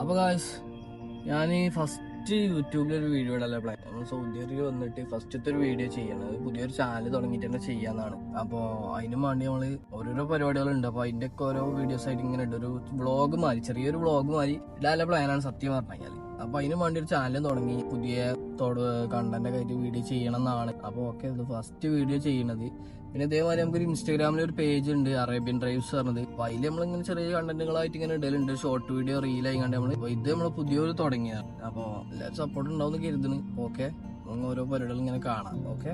അപ്പൊ ഗായ്സ് ഞാൻ ഈ ഫസ്റ്റ് യൂട്യൂബിൽ ഒരു വീഡിയോ ഇടല പ്ലാൻ നമ്മൾ സൗദി വന്നിട്ട് ഫസ്റ്റത്തെ ഒരു വീഡിയോ ചെയ്യണത് പുതിയൊരു ചാനൽ തുടങ്ങിയിട്ട് തന്നെ ചെയ്യാന്നാണ്. അപ്പോൾ അതിനും വേണ്ടി നമ്മൾ ഓരോരോ പരിപാടികളുണ്ട്. അപ്പോൾ അതിന്റെ ഒക്കെ ഓരോ വീഡിയോസ് ആയിട്ട് ഇങ്ങനെ ഒരു വ്ളോഗ് മാറി ചെറിയൊരു വ്ളോഗ് മാറി ഇടാനുള്ള പ്ലാനാണ് സത്യം പറഞ്ഞു കഴിഞ്ഞാൽ അപ്പൊ അതിന് വേണ്ടി ഒരു ചാനൽ തുടങ്ങി. പുതിയ കണ്ടന്റ് ഒക്കെ ആയിട്ട് വീഡിയോ ചെയ്യണം എന്നാണ്. അപ്പോൾ ഓക്കെ ഇത് ഫസ്റ്റ് വീഡിയോ ചെയ്യണത്. പിന്നെ ഇതേമാതിരി നമുക്കൊരു ഇൻസ്റ്റാഗ്രാമിൽ ഒരു പേജ് ഉണ്ട് അറേബ്യൻ ഡ്രൈവ്സ് പറഞ്ഞത്. അപ്പൊ അതിൽ നമ്മളിങ്ങനെ ചെറിയ കണ്ടന്റുകളായിട്ട് ഇങ്ങനെ ഇടലുണ്ട്. ഷോർട്ട് വീഡിയോ റീലായി കണ്ട് നമ്മൾ ഇത് നമ്മൾ പുതിയൊരു തുടങ്ങിയതാണ്. അപ്പോൾ എല്ലാവരും സപ്പോർട്ട് ഉണ്ടാവും കരുതുന്നു. ഓക്കെ ഓരോ പരിപാടികൾ ഇങ്ങനെ കാണാം. ഓക്കെ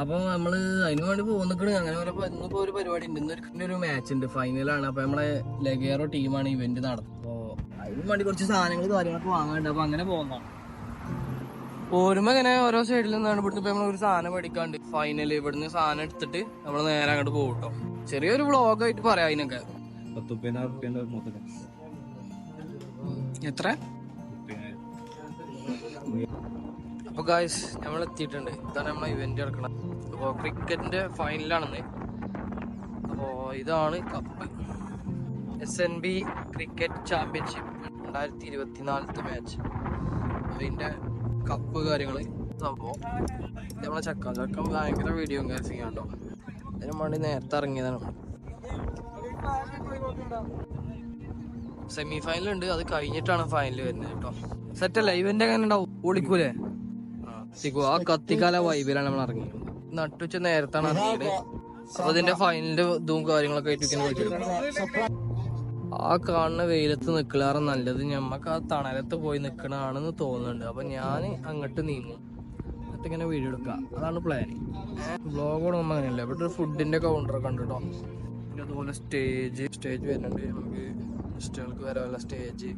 അപ്പൊ നമ്മൾ അതിന് വേണ്ടി പോകുന്നിക്കണ് അങ്ങനെ ഒരു ഇന്നിപ്പോ ഒരു പരിപാടി ഉണ്ട്. ഇന്നൊരു ഇന്ന് ഒരു മാച്ച് ഉണ്ട്. ഫൈനലാണ് അപ്പൊ നമ്മളെ ലഗേറോ ടീമാണ് ഇവന്റ് നടത്തുന്നത്. അപ്പൊ അതിനു വേണ്ടി കുറച്ച് സാധനങ്ങൾ കാര്യങ്ങളൊക്കെ വാങ്ങാനുണ്ട്. അപ്പൊ അങ്ങനെ പോകുന്നതാണ് പോരുമ്പോ ഇങ്ങനെ ഓരോ സൈഡിൽ നിന്നാണ് ഇവിടുന്ന് ഇപ്പൊ നമ്മൾ ഒരു സാധനം മേടിക്കാണ്ട്. ഫൈനൽ ഇവിടുന്ന് സാധനം എടുത്തിട്ട് നമ്മൾ നേരെ അങ്ങോട്ട് പോകും കേട്ടോ ചെറിയൊരു വ്ളോഗ് ആയിട്ട് പറയാം അതിനൊക്കെ. എത്ര? അപ്പൊ ഗായ്സ് നമ്മൾ എത്തിയിട്ടുണ്ട്. ഇതാണ് നമ്മളെ ഇവന്റ് നടക്കണം അപ്പൊ ക്രിക്കറ്റിന്റെ ഫൈനലാണെന്ന് അപ്പോ ഇതാണ് cup S N B cricket championship രണ്ടായിരത്തി ഇരുപത്തിനാലത്തെ മാച്ച് അതിന്റെ കപ്പ് കാര്യങ്ങൾ സംഭവം. നമ്മളെ ചക്ക ചക്ക ഭയങ്കര വീഡിയോ കാര്യങ്ങളും കേട്ടോ അതിന് വേണ്ടി നേരത്തെ ഇറങ്ങിയതാണ് സെമി ഫൈനൽ ഉണ്ട്. അത് കഴിഞ്ഞിട്ടാണ് ഫൈനൽ വരുന്നത് കേട്ടോ. സെറ്റ് ഇവന്റെ അങ്ങനെ ഉണ്ടാവും? ഓടിക്കൂലേ ആ, കത്തിക്കാല വൈബിലാണ് നമ്മൾ ഇറങ്ങിയത്. നട്ടുച്ച നേരത്താണ് ഇറങ്ങിയത്. അപ്പൊ അതിന്റെ ഫൈനലിന്റെ ഇതും കാര്യങ്ങളൊക്കെ ആയിട്ട് ഇങ്ങനെ വിളിക്കും ആ കാണുന്ന വെയിലത്ത് നിൽക്കലാറ് നല്ലത് ഞമ്മക്ക് ആ തണലത്ത് പോയി നിൽക്കണാണെന്ന് തോന്നുന്നുണ്ട്. അപ്പൊ ഞാൻ അങ്ങോട്ട് നീങ്ങും. എന്നിട്ട് ഇങ്ങനെ വീഡിയോ എടുക്കാം. അതാണ് പ്ലാൻ ബ്ലോഗോട് നമ്മ അങ്ങനെയല്ല. ഇവിടെ ഒരു ഫുഡിന്റെ കൗണ്ടർ ഉണ്ട് പിന്നെ അതുപോലെ സ്റ്റേജ് സ്റ്റേജ് വരുന്നുണ്ട്. നമുക്ക് ഗസ്റ്റുകൾക്ക് വരാനുള്ള സ്റ്റേജ്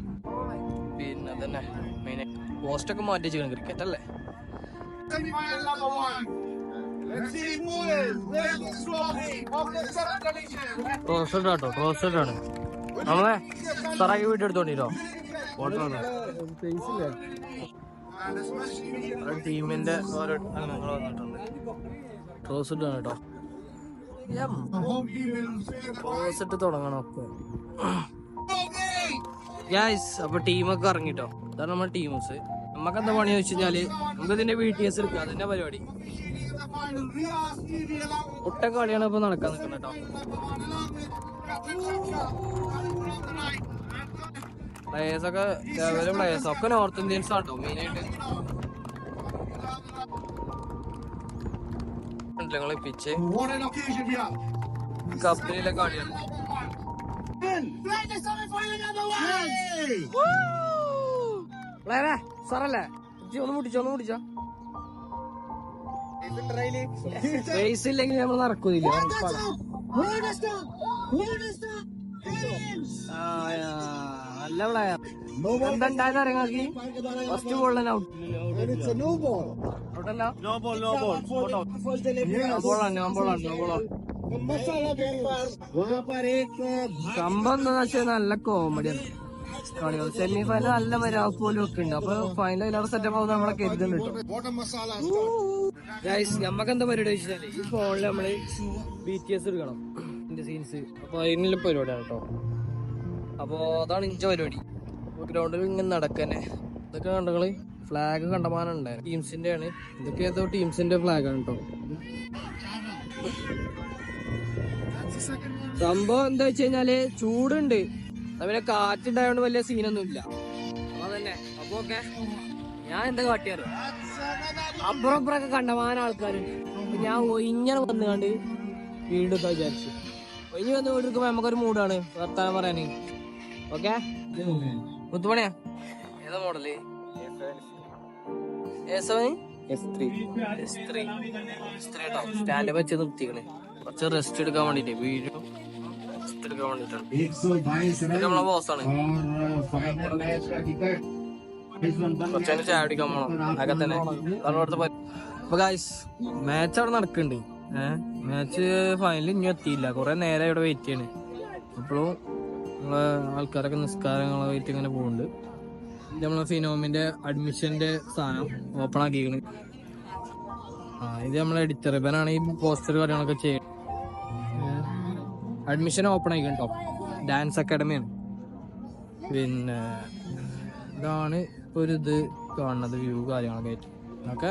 പിന്നെ തന്നെ മെയിൻ പോസ്റ്റൊക്കെ മാറ്റി വെച്ചിരിക്കണം ക്രിക്കറ്റ് അല്ലേ. ട്രോസഡ് ആട്ടോ ട്രോസഡ് ആണ് നമ്മളെ സറാക്കി വീഡിയോ എടുത്തോണ്ടിരോ ഫോട്ടോ ടീമിന്റെ ഓരോ അംഗങ്ങൾ വന്നിട്ടുണ്ട്. ട്രോസഡ് ആണ് കേട്ടോ the ഇട്ട് തുടങ്ങണം ഒക്കെ. ഗ്യാസ് അപ്പൊ ടീമൊക്കെ ഇറങ്ങിട്ടോ? ഇതാണ് നമ്മുടെ ടീംസ്. നമുക്ക് എന്താ പണി ചോദിച്ചു കഴിഞ്ഞാൽ നമുക്ക് ഇതിന്റെ ബി ടി എസ് എടുക്കുക അതിന്റെ പരിപാടി. In the final, Riyadh Stevie along with ഒട്ട കളിയാണ് ഇപ്പൊ നടക്കാൻ നിൽക്കുന്നത് കേട്ടോ പ്ലേയേഴ്സ് ഒക്കെ ലെവലും പ്ലേയേഴ്സ് ഒക്കെ നോർത്ത് ഇന്ത്യൻസ് ആട്ടോ മെയിനായിട്ട് ഞങ്ങളെ pitch What an occasion we are. കപ്പിലെ കളിയാണ്. പ്ലേയറെ സാറല്ലേ? ഒന്ന് മുട്ടിച്ചോ ഒന്ന് മുട്ടിച്ചോ. ബേസ് ഇല്ലെങ്കിൽ നമ്മൾ നടക്കൂല. നല്ല പ്ലെയർ എന്തുണ്ടായെന്ന് ഫസ്റ്റ് ബോൾ തന്നെ ഔട്ട് ഔട്ടല്ല നോ ബോൾ നോ ബോൾ സംഭവം നല്ല കോമഡിയാണ് സെമി ഫൈനൽ നല്ല വരാസ് പോലും ഒക്കെ ഉണ്ട് അപ്പൊ ഫൈനൽ എല്ലാവരും സെറ്റപ്പ് ആവുന്ന നമ്മളെ കരുതുന്നുണ്ട് നമ്മക്ക് എന്താ പരിപാടി വെച്ചാൽ ഈ ഫോണിൽ നമ്മൾ ബി ടി എസ് എടുക്കണം. ഇതിന്റെ സീൻസ് അപ്പൊ അതിനുള്ള പരിപാടിയാണ് കേട്ടോ. അപ്പൊ അതാണ് ഇഞ്ച പരിപാടി. ഗ്രൗണ്ടിൽ ഇങ്ങനെ നടക്കന്നെ. ഇതൊക്കെ കണ്ടങ്ങൾ ഫ്ലാഗ് കണ്ടമാനുണ്ടായിരുന്നു ടീംസിന്റെ ആണ് ഇതൊക്കെ ഏതോ ടീംസിന്റെ ഫ്ലാഗ് ആണ് കേട്ടോ. സംഭവം എന്താ വെച്ച് കഴിഞ്ഞാൽ ചൂടുണ്ട്. അതുപോലെ കാറ്റുണ്ടായോണ്ട് വലിയ സീനൊന്നും ഇല്ല. അപ്പൊ അതന്നെ. അപ്പൊ ഞാൻ എന്താ കാട്ടിയാറ് അപ്പുറം കണ്ടമാന ആൾക്കാരുണ്ട് ഞാൻ ഇങ്ങനെ വന്നുകൊണ്ട് വീണ്ടും വിചാരിച്ചു. ഒഴിഞ്ഞു വന്ന് വീട്ടിരിക്കുമ്പോ നമുക്കൊരു മൂഡാണ്. വർത്താനം പറയാന്. ഓക്കെ? മുത്തുമണിയാ? ഏതാ മോഡൽ സ്റ്റാൻഡ് വെച്ച് നിർത്തിക്കണേ. കുറച്ച് റെസ്റ്റ് എടുക്കാൻ വേണ്ടിട്ട് വീഡിയോ റെസ്റ്റ് എടുക്കാൻ വേണ്ടിട്ടാണ്. നമ്മളെ ബോസാണ് കുറച്ചതിന് ചായ അടിക്കാൻ പോണം. അതൊക്കെ തന്നെ. നമ്മുടെ അടുത്ത് അപ്പൊ ഗായ്സ് മാച്ച് അവിടെ നടക്കുന്നുണ്ട് മാച്ച് ഫൈനൽ ഇനി എത്തിയില്ല. കുറെ നേരം ഇവിടെ വെയിറ്റ് ചെയ്യണ്. ഇപ്പോഴും നമ്മളെ ആൾക്കാരൊക്കെ വെയിറ്റ് ഇങ്ങനെ പോകുന്നുണ്ട് ഇത് നമ്മളെ ഫിനോമിന്റെ അഡ്മിഷന്റെ സാധനം ഓപ്പൺ ആക്കിയിരിക്കണ് ആ ഇത് നമ്മളെ എഡിറ്റർ ഇവനാണ് ഈ പോസ്റ്റർ കാര്യങ്ങളൊക്കെ ചെയ്യുന്നത് അഡ്മിഷൻ ഓപ്പൺ ആയിക്കട്ടോ ഡാൻസ് അക്കാഡമിയാണ് പിന്നെ ഇതാണ് ഇപ്പൊ ഒരു ഇത് കാണുന്നത് വ്യൂ കാര്യങ്ങളൊക്കെ ആയിട്ട്. ഓക്കെ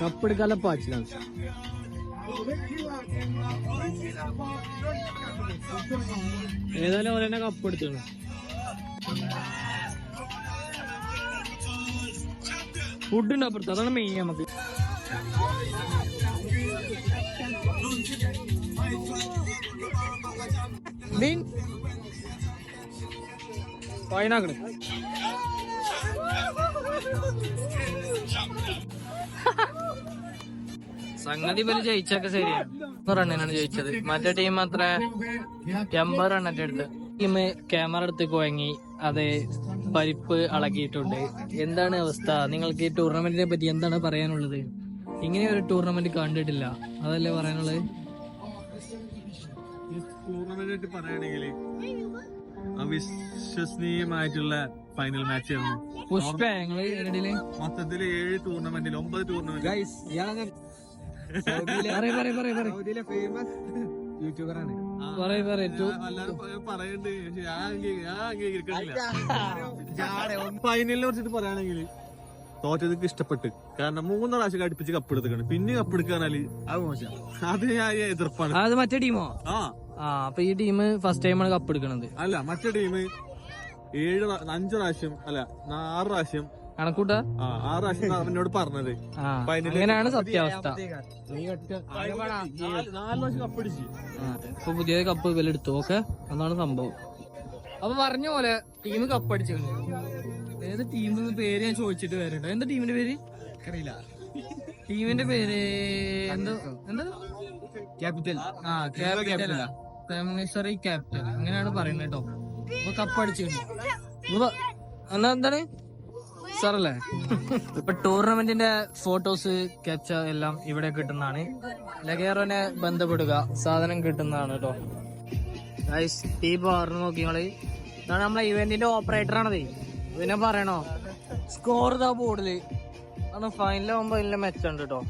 കപ്പെടുക്കാല പാച്ചിലാണ് ഏതായാലും കപ്പ് കപ്പെടുത്താണ് ഫുഡ് ഉണ്ട് അപ്പുറത്ത്. അതാണ് മെയിൻ നമുക്ക്. മീൻ. പൈനാക്കണ് സംഗതി ഇവർ ജയിച്ചൊക്കെ ശരിയാണ് റണ്ണിനാണ് ജയിച്ചത്. മറ്റേ ടീം അത്ര എൺപത് റണ്ണൊക്കെ എടുത്ത്. ടീം ക്യാമറ എടുത്ത് കുഴങ്ങി അത് പരിപ്പ് അളകിയിട്ടുണ്ട് എന്താണ് അവസ്ഥ? നിങ്ങൾക്ക് ഈ ടൂർണമെന്റിനെ പറ്റി എന്താണ് പറയാനുള്ളത്? ഇങ്ങനെ ഒരു ടൂർണമെന്റ് കണ്ടിട്ടില്ല. അതല്ലേ പറയാനുള്ളത്? ടൂർണമെന്റ് പറയുകയാണെങ്കിൽ അവിശ്വസനീയമായിട്ടുള്ള ഫൈനൽ മാച്ച് ആയിരുന്നു. പുഷ്പ ഞങ്ങൾ ഇതിനിടയിൽ മൊത്തത്തിൽ ഏഴ് ടൂർണമെന്റിൽ ഒമ്പത് ടൂർണമെന്റ് പറയ് പറയ് പറയ് പറയ്. ഫൈനലിനെ കുറിച്ചിട്ട് പറയുകയാണെങ്കിൽ തോറ്റതൊക്കെ ഇഷ്ടപ്പെട്ട്. കാരണം മൂന്ന് പ്രാവശ്യം അടുപ്പിച്ച് കപ്പെടുത്തിക്കണം പിന്നെ കപ്പെടുക്കാനാല് അത് മോശം. അത് ഞാൻ എതിർപ്പാണ്. അത് മറ്റേ ടീമോ? ആ. ആ അപ്പൊ ഈ ടീം ഫസ്റ്റ് ടൈമാണ് കപ്പ് എടുക്കണത്. അല്ല മറ്റേ ടീം ഏഴ് അഞ്ചു അഞ്ച് പ്രാവശ്യം അല്ല ആറ് പ്രാവശ്യം കണക്കൂട്ട? ആ പ്രാവശ്യം അവനോട് പറഞ്ഞത്. അങ്ങനെയാണ് സത്യാവസ്ഥ. കപ്പടിച്ച് ഇപ്പൊ പുതിയ കപ്പ് ഇവലെടുത്തു ഓക്കെ? അതാണ് സംഭവം. അപ്പൊ പറഞ്ഞ പോലെ ടീം കപ്പ് അടിച്ചു ഏത് ടീം പേര് ഞാൻ ചോദിച്ചിട്ട് വരണ്ട. എന്താ ടീമിന്റെ പേര്? അറിയില്ല. ടീമിന്റെ പേര് എന്താ എന്താ? ക്യാപിറ്റൽ. ആ ക്യാപിറ്റൽ ക്യാപിറ്റൽ. അങ്ങനെയാണ് പറയുന്നത് കേട്ടോ. അപ്പൊ കപ്പ് അടിച്ചു എന്നാ എന്താണ്? സാറല്ലേ? ഇപ്പൊ ടൂർണമെന്റിന്റെ ഫോട്ടോസ് ക്യാപ്ചർ എല്ലാം ഇവിടെ കിട്ടുന്നതാണ്. ലഗേറോനെ ബന്ധപ്പെടുക സാധനം കിട്ടുന്നതാണ് കേട്ടോ ടീ പറഞ്ഞു നോക്കി നിങ്ങൾ. ഇതാണ് നമ്മളെ ഇവന്റിന്റെ ഓപ്പറേറ്റർ ആണത്. പിന്നെ പറയണോ? സ്കോർ ഇതാ ബോർഡിൽ ആണ് ഫൈനലാവുമ്പോ ഇല്ല മെച്ചുണ്ട് കേട്ടോ